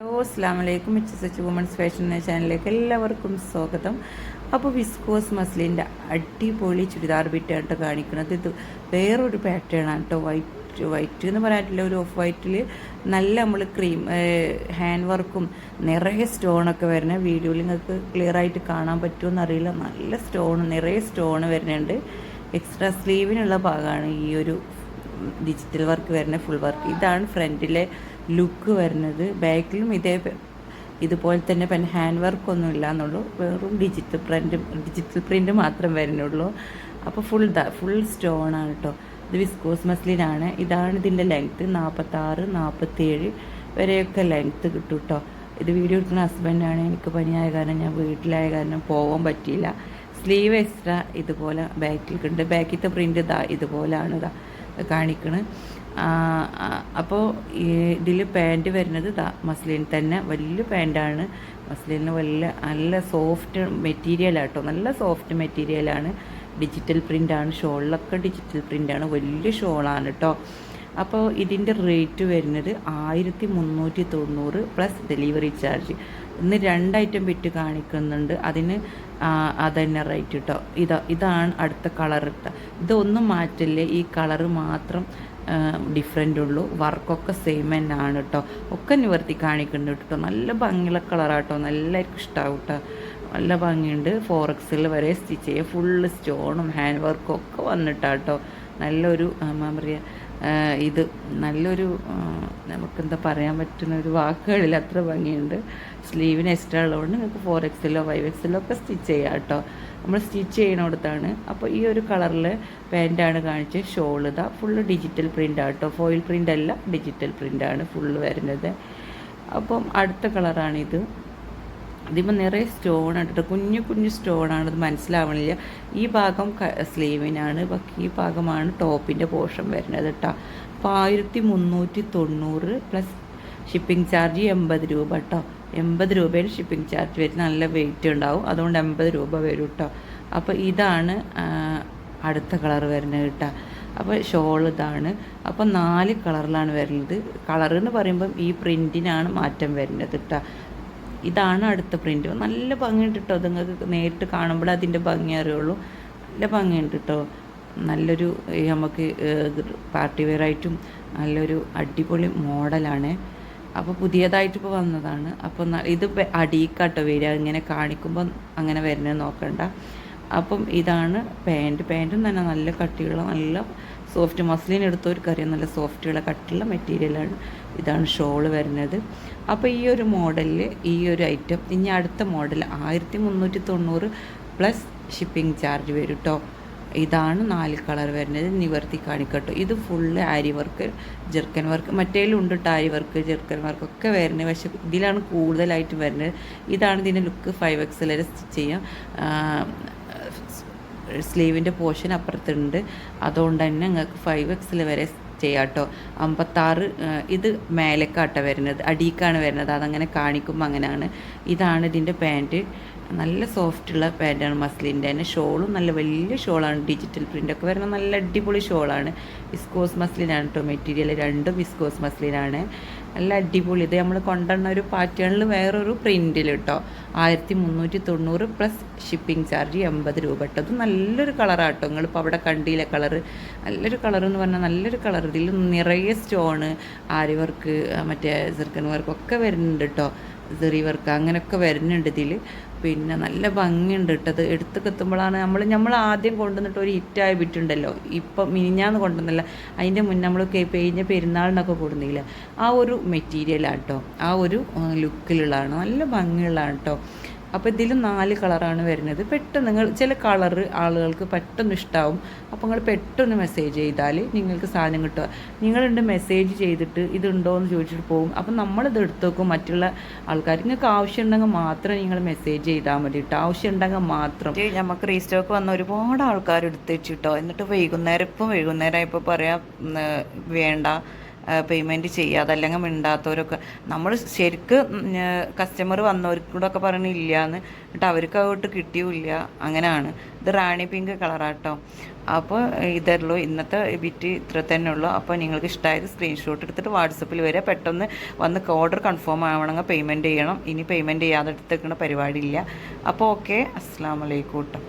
Hello അസ്സാം വലൈക്കും മിച്ച എച്ച് വുമൺസ് ഫാഷൻ എന്ന ചാനലിലേക്ക് എല്ലാവർക്കും സ്വാഗതം. അപ്പോൾ വിസ്കോസ് മസ്ലിന്റെ അടിപൊളി ചുരിദാർ ബിറ്റായിട്ട് കാണിക്കുന്നത്. ഇത് വേറൊരു പാറ്റേൺ ആണ് കേട്ടോ വൈറ്റ് വൈറ്റ് എന്ന് പറയാറ്റില്ല ഒരു ഓഫ് വൈറ്റിൽ നല്ല നമ്മൾ ക്രീം ഹാൻഡ് വർക്കും നിറയെ സ്റ്റോണൊക്കെ വരുന്ന വീഡിയോയിൽ നിങ്ങൾക്ക് ക്ലിയർ ആയിട്ട് കാണാൻ പറ്റുമെന്ന് അറിയില്ല. നല്ല സ്റ്റോൺ നിറയെ സ്റ്റോൺ വരുന്നുണ്ട്. എക്സ്ട്രാ സ്ലീവിനുള്ള ഭാഗമാണ് ഈ ഒരു ഡിജിറ്റൽ വർക്ക് വരുന്ന ഫുൾ വർക്ക് ഇതാണ് ഫ്രണ്ടിലെ ലുക്ക് വരുന്നത്. ബാക്കിലും ഇതേ ഇതുപോലെ തന്നെ പിന്നെ ഹാൻഡ് വർക്ക് ഒന്നും ഇല്ല എന്നുള്ളൂ വെറും ഡിജിറ്റൽ പ്രിന്റ് ഡിജിറ്റൽ പ്രിന്റ് മാത്രം വരുന്നുള്ളൂ. അപ്പോൾ ഫുൾ ഫുൾ സ്റ്റോൺ ആണ് കേട്ടോ ഇത് വിസ്കോസ് മസ്ലിനാണ് ഇതാണ് ഇതിന്റെ ലെങ്ത്ത് നാൽപ്പത്താറ് നാൽപ്പത്തേഴ് വരെയൊക്കെ ലെങ്ത്ത് കിട്ടും കേട്ടോ ഇത് വീഡിയോ എടുക്കുന്ന ഹസ്ബൻഡാണ് എനിക്ക് പനിയായ കാരണം ഞാൻ വീട്ടിലായ കാരണം പോകാൻ പറ്റിയില്ല. സ്ലീവ് എക്സ്ട്രാ ഇതുപോലെ ബാക്കിൽ ഉണ്ട് ബാക്കിലത്തെ പ്രിന്റ് ഇതാ ഇതുപോലെയാണ് ഇതാ കാണിക്കണ്. അപ്പോൾ ഇതിൽ പാന്റ് വരുന്നത് ഇതാ മസ്ലിൻ തന്നെ. വലിയ പാന്റാണ് മസ്ലിന് വലിയ നല്ല സോഫ്റ്റ് മെറ്റീരിയലാട്ടോ നല്ല സോഫ്റ്റ് മെറ്റീരിയലാണ്. ഡിജിറ്റൽ പ്രിന്റാണ് ഷോളിലൊക്കെ ഡിജിറ്റൽ പ്രിന്റാണ് വലിയ ഷോളാണ് കേട്ടോ അപ്പോൾ ഇതിന്റെ റേറ്റ് വരുന്നത് ആയിരത്തി മുന്നൂറ്റി തൊണ്ണൂറ് പ്ലസ് ഡെലിവറി ചാർജ്. ഇന്ന് രണ്ട് ഐറ്റം വിറ്റ് കാണിക്കുന്നുണ്ട്. അതിന് അത് അതന്നെ റേറ്റ് കേട്ടോ. ഇതാ ഇതാണ് അടുത്ത കളർ. ഇട്ട ഇതൊന്നും മാറ്റില്ല? ഈ കളറ് മാത്രം ഡിഫറെന്റ് ഉള്ളൂ. വർക്കൊക്കെ സെയിം തന്നെ ആണ് കേട്ടോ. ഒക്കെ നിവർത്തി കാണിക്കുന്നുണ്ട് കേട്ടോ. നല്ല ഭംഗിയുള്ള കളറാട്ടോ എല്ലാവർക്കും ഇഷ്ടമാവും കേട്ടോ. നല്ല ഭംഗിയുണ്ട്. ഫോർ എക്സിൽ വരെ സ്റ്റിച്ച് ചെയ്യുക ഫുള്ള് സ്റ്റോണും ഹാൻഡ് വർക്കും ഒക്കെ വന്നിട്ടാട്ടോ നല്ലൊരു എന്താ പറയുക ഇത് നല്ലൊരു നമുക്ക് നമുക്കെന്താ പറയാൻ പറ്റുന്ന ഒരു വാക്കുകളിൽ അത്ര ഭംഗിയുണ്ട്. സ്ലീവിന് എക്സ്ട്രാ ഉള്ളതുകൊണ്ട് നിങ്ങൾക്ക് ഫോർ എക്സിലോ ഫൈവ് എക്സിലോ ഒക്കെ സ്റ്റിച്ച് ചെയ്യാം കേട്ടോ. നമ്മൾ സ്റ്റിച്ച് ചെയ്യണോടത്താണ്. അപ്പോൾ ഈ ഒരു കളറിൽ പാന്റാണ് കാണിച്ചത്. ഷോൾ ഇതാ full digital print auto foil print അല്ല ഡിജിറ്റൽ പ്രിന്റാണ് ഫുള്ള് വരുന്നത്. അപ്പം അടുത്ത കളറാണിത്. ഇതിപ്പോൾ നിറയെ സ്റ്റോൺ ഇട്ടിട്ട് കുഞ്ഞു കുഞ്ഞു സ്റ്റോണാണ് ഇത് മനസ്സിലാവണില്ല. ഈ ഭാഗം സ്ലീവിനാണ് ബാക്കി ഈ ഭാഗമാണ് ടോപ്പിന്റെ പോർഷൻ വരുന്നത് കേട്ടോ അപ്പോൾ ആയിരത്തി മുന്നൂറ്റി തൊണ്ണൂറ് പ്ലസ് ഷിപ്പിംഗ് ചാർജ് എൺപത് രൂപ കേട്ടോ എൺപത് രൂപയിൽ ഷിപ്പിംഗ് ചാർജ് വരും നല്ല വെയിറ്റ് ഉണ്ടാവും. അതുകൊണ്ട് എൺപത് രൂപ വരും കേട്ടോ അപ്പോൾ ഇതാണ് അടുത്ത കളർ വരുന്നത് കേട്ടോ അപ്പോൾ ഷോൾ ഇതാണ്. അപ്പോൾ നാല് കളറിലാണ് വരുന്നത്. കളർ എന്ന് പറയുമ്പം ഈ പ്രിന്റിനാണ് മാറ്റം വരുന്നത് കേട്ടോ ഇതാണ് അടുത്ത പ്രിന്റ് നല്ല ഭംഗിയുണ്ട് കേട്ടോ നിങ്ങൾക്ക് നേരിട്ട് കാണുമ്പോൾ അതിന്റെ ഭംഗി അറിയുള്ളൂ. നല്ല ഭംഗിയുണ്ട് കേട്ടോ നല്ലൊരു നമുക്ക് പാർട്ടി വെയർ ആയിട്ടും നല്ലൊരു അടിപൊളി മോഡലാണ്. അപ്പോൾ പുതിയതായിട്ട് ഇപ്പോൾ വന്നതാണ്. അപ്പോൾ ഇത് അടിയിക്കാട്ടോ വരിക ഇങ്ങനെ കാണിക്കുമ്പോൾ അങ്ങനെ വരുന്നത് നോക്കണ്ട. അപ്പം ഇതാണ് പാന്റ് പാന്റും തന്നെ നല്ല കട്ടിയുള്ള നല്ല സോഫ്റ്റ് മസ്ലിൻ എടുത്ത ഒരു കറിയും നല്ല സോഫ്റ്റുള്ള കട്ടിയുള്ള മെറ്റീരിയലാണ് ഇതാണ് ഷോൾ വരുന്നത്. അപ്പോൾ ഈ ഒരു മോഡലിൽ ഈ ഒരു ഐറ്റം ഇനി അടുത്ത മോഡൽ ആയിരത്തി മുന്നൂറ്റി തൊണ്ണൂറ് പ്ലസ് ഷിപ്പിംഗ് ചാർജ് വരും കേട്ടോ ഇതാണ് നാല് കളർ വരുന്നത്. നിവർത്തി കാണിക്കട്ടോ. ഇത് full aari work jerkin work. മറ്റേലും ഉണ്ട് കേട്ടോ ആരി വർക്ക് ജെർക്കൻ വർക്ക് ഒക്കെ വരുന്നത്. പക്ഷേ ഇതിലാണ് കൂടുതലായിട്ട് വരുന്നത്. ഇതാണ് ഇതിന്റെ ലുക്ക് ഫൈവ് എക്സ് വരെ സ്റ്റിച്ച് ചെയ്യാം. സ്ലീവിന്റെ പോർഷൻ അപ്പുറത്തുണ്ട്. അതുകൊണ്ട് തന്നെ നിങ്ങൾക്ക് ഫൈവ് എക്സിൽ വരെ ചെയ്യാം കേട്ടോ അമ്പത്താറ് ഇത് മേലേക്കാട്ടോ വരുന്നത്. അടിക്കാണ് വരുന്നത്. അതങ്ങനെ കാണിക്കുമ്പോൾ അങ്ങനെയാണ് ഇതാണ് ഇതിന്റെ പാന്റ് നല്ല സോഫ്റ്റുള്ള പാന്റാണ് മസ്ലിന്റെ. തന്നെ ഷോളും നല്ല വലിയ ഷോളാണ്. ഡിജിറ്റൽ പ്രിന്റൊക്കെ വരുന്ന നല്ല അടിപൊളി ഷോളാണ്. വിസ്കോസ് മസ്ലിനാണ് കേട്ടോ മെറ്റീരിയൽ രണ്ടും വിസ്കോസ് മസ്ലിനാണ് നല്ല അടിപൊളി. ഇത് നമ്മൾ കൊണ്ടുവന്ന ഒരു പാറ്റേണിൽ വേറൊരു പ്രിന്റിൽ കേട്ടോ ആയിരത്തി മുന്നൂറ്റി തൊണ്ണൂറ് പ്ലസ് ഷിപ്പിംഗ് ചാർജ് എൺപത് രൂപ കേട്ടോ അത് നല്ലൊരു കളറാട്ടോ. നിങ്ങളിപ്പോൾ അവിടെ കണ്ടിയിലെ കളറ്? നല്ലൊരു കളർ എന്ന് പറഞ്ഞാൽ നല്ലൊരു കളർ ഇതിൽ നിറയെ സ്റ്റോണ് ആരി വർക്ക് മറ്റേ സിർക്കൻ വർക്ക് ഒക്കെ വരുന്നുണ്ട് കേട്ടോ സെറി വർക്ക് അങ്ങനെയൊക്കെ വരുന്നുണ്ട് ഇതിൽ. പിന്നെ നല്ല ഭംഗിയുണ്ട് ഇട്ടത് എടുത്ത് കെത്തുമ്പോഴാണ് നമ്മൾ നമ്മൾ ആദ്യം കൊണ്ടുവന്നിട്ട് ഒരു ഹിറ്റായ ബിറ്റുണ്ടല്ലോ ഇപ്പം മിനിഞ്ഞാന്ന് കൊണ്ടുവന്നല്ല അതിന്റെ മുന്നേ നമ്മൾ കഴിഞ്ഞ പെരുന്നാളിനൊക്കെ കൊടുന്നില്ല ആ ഒരു മെറ്റീരിയലാണ് കേട്ടോ ആ ഒരു ലുക്കിലുള്ളതാണ് നല്ല ഭംഗിയുള്ളതാണ് കേട്ടോ അപ്പോൾ ഇതിൽ നാല് കളറാണ് വരുന്നത്. പെട്ടെന്ന് നിങ്ങൾ ചില കളർ ആളുകൾക്ക് പെട്ടെന്ന് ഇഷ്ടാവും. അപ്പോൾ നിങ്ങൾ പെട്ടെന്ന് മെസ്സേജ് ചെയ്താൽ നിങ്ങൾക്ക് സാധനം കിട്ടുക. നിങ്ങളുണ്ട് മെസ്സേജ് ചെയ്തിട്ട് ഇതുണ്ടോ എന്ന് ചോദിച്ചിട്ട് പോകും അപ്പോൾ നമ്മളിത് എടുത്ത് നോക്കും. മറ്റുള്ള ആൾക്കാർ നിങ്ങൾക്ക് ആവശ്യമുണ്ടെങ്കിൽ മാത്രം നിങ്ങൾ മെസ്സേജ് ചെയ്താൽ മതി കേട്ടോ ആവശ്യമുണ്ടെങ്കിൽ മാത്രം. നമുക്ക് റീസ്റ്റോക്ക് വന്ന ഒരുപാട് ആൾക്കാർ എടുത്ത് വെച്ചിട്ടോ. എന്നിട്ട് വൈകുന്നേരം ഇപ്പം വൈകുന്നേരം ഇപ്പോൾ പറയാം വേണ്ട. പേയ്മെന്റ് ചെയ്യുക അതല്ലെങ്കിൽ മിണ്ടാത്തവരൊക്കെ. നമ്മൾ ശരിക്ക് കസ്റ്റമർ വന്നവർക്കൂടൊക്കെ പറയണില്ല എന്ന് എന്നിട്ട് അവർക്ക് അങ്ങോട്ട് കിട്ടിയില്ല. അങ്ങനെയാണ്. ഇത് റാണി പിങ്ക് കളറാട്ടോ അപ്പോൾ ഇതല്ലോ ഇന്നത്തെ ബിറ്റ് ഇത്ര തന്നെ ഉള്ളൂ. അപ്പോൾ നിങ്ങൾക്ക് ഇഷ്ടമായത് സ്ക്രീൻഷോട്ട് എടുത്തിട്ട് വാട്സപ്പിൽ വരിക. പെട്ടെന്ന് വന്ന് ഓർഡർ കൺഫേം ആവണമെങ്കിൽ പേയ്മെന്റ് ചെയ്യണം. ഇനി പേയ്മെന്റ് ചെയ്യാതെ എടുത്തേക്കുന്ന പരിപാടിയില്ല അപ്പോൾ ഓക്കെ അസ്സാം വലൈക്കും കേട്ടോ.